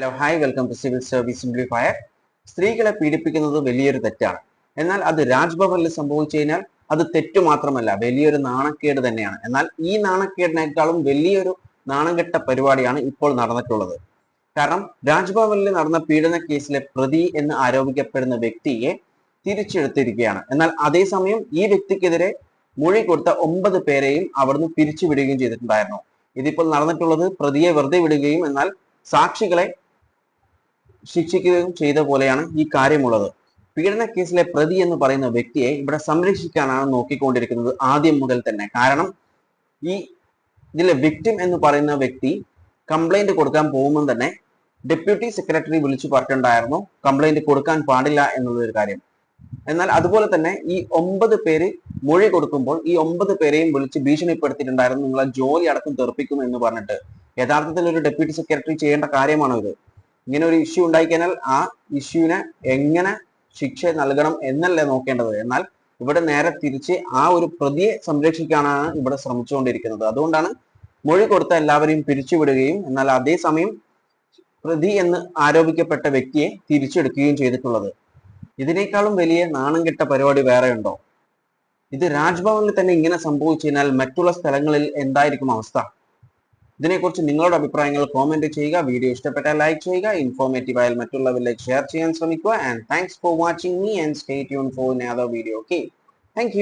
Hello hi welcome to civil service simplifier സ്ത്രീകളെ പീഡിപ്പിക്കുന്നത് വലിയൊരു തെറ്റാണ്. എന്നാൽ അത് രാജ്ഭവനിൽ സംഭവിച്ചു കഴിഞ്ഞാൽ അത് തെറ്റു മാത്രമല്ല വലിയൊരു നാണക്കേട് തന്നെയാണ്. എന്നാൽ ഈ നാണക്കേടിനേക്കാളും വലിയൊരു നാണംകെട്ട പരിപാടിയാണ് ഇപ്പോൾ നടന്നിട്ടുള്ളത്. കാരണം രാജ്ഭവനിൽ നടന്ന പീഡന കേസിലെ പ്രതി എന്ന് ആരോപിക്കപ്പെടുന്ന വ്യക്തിയെ തിരിച്ചെടുത്തിരിക്കുകയാണ്. എന്നാൽ അതേസമയം ഈ വ്യക്തിക്കെതിരെ മൊഴി കൊടുത്ത ഒമ്പത് പേരെയും അവിടുന്ന് പിരിച്ചുവിടുകയും ചെയ്തിട്ടുണ്ടായിരുന്നു. ഇതിപ്പോൾ നടന്നിട്ടുള്ളത് പ്രതിയെ വെറുതെ വിടുകയും എന്നാൽ സാക്ഷികളെ ശിക്ഷിക്കുകയും ചെയ്ത പോലെയാണ് ഈ കാര്യമുള്ളത്. പീഡന കേസിലെ പ്രതി എന്ന് പറയുന്ന വ്യക്തിയെ ഇവിടെ സംരക്ഷിക്കാനാണ് നോക്കിക്കൊണ്ടിരിക്കുന്നത് ആദ്യം മുതൽ തന്നെ. കാരണം ഈ ഇതിലെ വിക്ടിം എന്ന് പറയുന്ന വ്യക്തി കംപ്ലൈന്റ് കൊടുക്കാൻ പോകുമ്പോൾ തന്നെ ഡെപ്യൂട്ടി സെക്രട്ടറി വിളിച്ചു പറഞ്ഞിട്ടുണ്ടായിരുന്നു കംപ്ലൈന്റ് കൊടുക്കാൻ പാടില്ല എന്നുള്ളൊരു കാര്യം. എന്നാൽ അതുപോലെ തന്നെ ഈ ഒമ്പത് പേര് മൊഴി കൊടുക്കുമ്പോൾ ഈ ഒമ്പത് പേരെയും വിളിച്ച് ഭീഷണിപ്പെടുത്തിയിട്ടുണ്ടായിരുന്നു നിങ്ങളെ ജോലി അടക്കം തെറിപ്പിക്കും എന്ന് പറഞ്ഞിട്ട്. യഥാർത്ഥത്തിൽ ഒരു ഡെപ്യൂട്ടി സെക്രട്ടറി ചെയ്യേണ്ട കാര്യമാണോ ഇത്? ഇങ്ങനെ ഒരു ഇഷ്യൂ ഉണ്ടായിക്കഴിഞ്ഞാൽ ആ ഇഷ്യൂവിനെ എങ്ങനെ ശിക്ഷ നൽകണം എന്നല്ലേ നോക്കേണ്ടത്? എന്നാൽ ഇവിടെ നേരെ തിരിച്ച് ആ ഒരു പ്രതിയെ സംരക്ഷിക്കാനാണ് ഇവിടെ ശ്രമിച്ചുകൊണ്ടിരിക്കുന്നത്. അതുകൊണ്ടാണ് മൊഴി കൊടുത്ത എല്ലാവരെയും പിരിച്ചുവിടുകയും എന്നാൽ അതേസമയം പ്രതി എന്ന് ആരോപിക്കപ്പെട്ട വ്യക്തിയെ തിരിച്ചെടുക്കുകയും ചെയ്തിട്ടുള്ളത്. ഇതിനേക്കാളും വലിയ നാണം കെട്ട പരിപാടി വേറെ ഉണ്ടോ? ഇത് രാജ്ഭവനിൽ തന്നെ ഇങ്ങനെ സംഭവിച്ചു കഴിഞ്ഞാൽ മറ്റുള്ള സ്ഥലങ്ങളിൽ എന്തായിരിക്കും അവസ്ഥ? ഇതിനെക്കുറിച്ച് നിങ്ങളുടെ അഭിപ്രായങ്ങൾ കോമെന്റ് ചെയ്യുക. വീഡിയോ ഇഷ്ടപ്പെട്ടാൽ ലൈക്ക് ചെയ്യുക. ഇൻഫോർമേറ്റീവ് ആയാൽ മറ്റുള്ളവരിലേക്ക് ഷെയർ ചെയ്യാൻ ശ്രമിക്കുക. And thanks for watching me and stay tune for other video okay thank